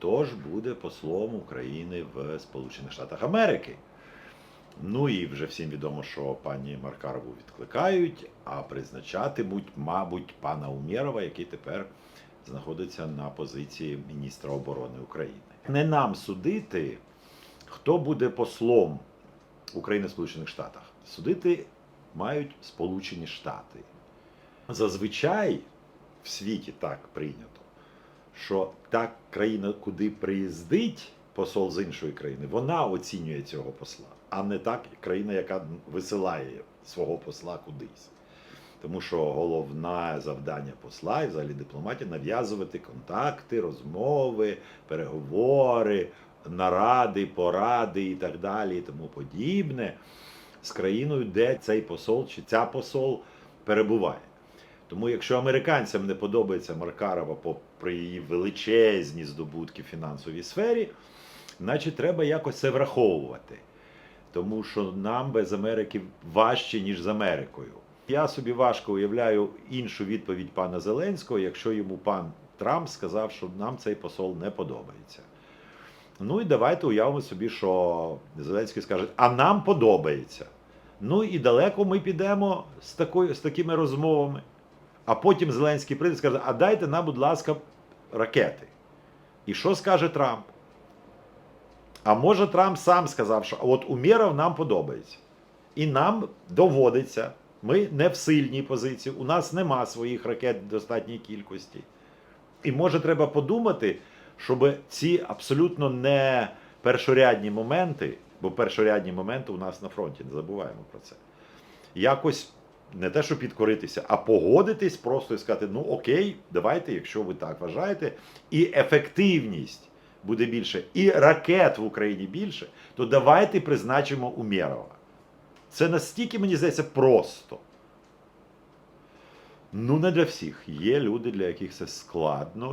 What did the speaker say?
хто ж буде послом України в Сполучених Штатах Америки. Ну і вже всім відомо, що пані Маркарову відкликають, а призначатимуть, мабуть, пана Умєрова, який тепер знаходиться на позиції міністра оборони України. Не нам судити, хто буде послом України в Сполучених Штатах. Судити мають Сполучені Штати. Зазвичай в світі так прийнято, що та країна, куди приїздить посол з іншої країни, вона оцінює цього посла, а не так країна, яка висилає свого посла кудись. Тому що головне завдання посла і взагалі дипломатії нав'язувати контакти, розмови, переговори, наради, поради і так далі, і тому подібне з країною, де цей посол чи ця посол перебуває. Тому, якщо американцям не подобається Маркарова попри її величезні здобутки в фінансовій сфері, значить треба якось це враховувати. Тому що нам без Америки важче, ніж з Америкою. Я собі важко уявляю іншу відповідь пана Зеленського, якщо йому пан Трамп сказав, що нам цей посол не подобається. Ну і давайте уявимо собі, що Зеленський скаже, а нам подобається. Ну і далеко ми підемо з, такою, з такими розмовами. А потім Зеленський прийде і скаже, а дайте нам, будь ласка, ракети. І що скаже Трамп? А може Трамп сам сказав, що от Умєров нам подобається. І нам доводиться, ми не в сильній позиції, у нас нема своїх ракет в достатній кількості. І може треба подумати, щоб ці абсолютно не першорядні моменти, бо першорядні моменти у нас на фронті, не забуваємо про це. Якось не те, що підкоритися, а погодитись просто і сказати: ну окей, давайте, якщо ви так вважаєте, і ефективність буде більше, і ракет в Україні більше, то давайте призначимо Умєрова. Це настільки, мені здається, просто. Ну, не для всіх. Є люди, для яких це складно.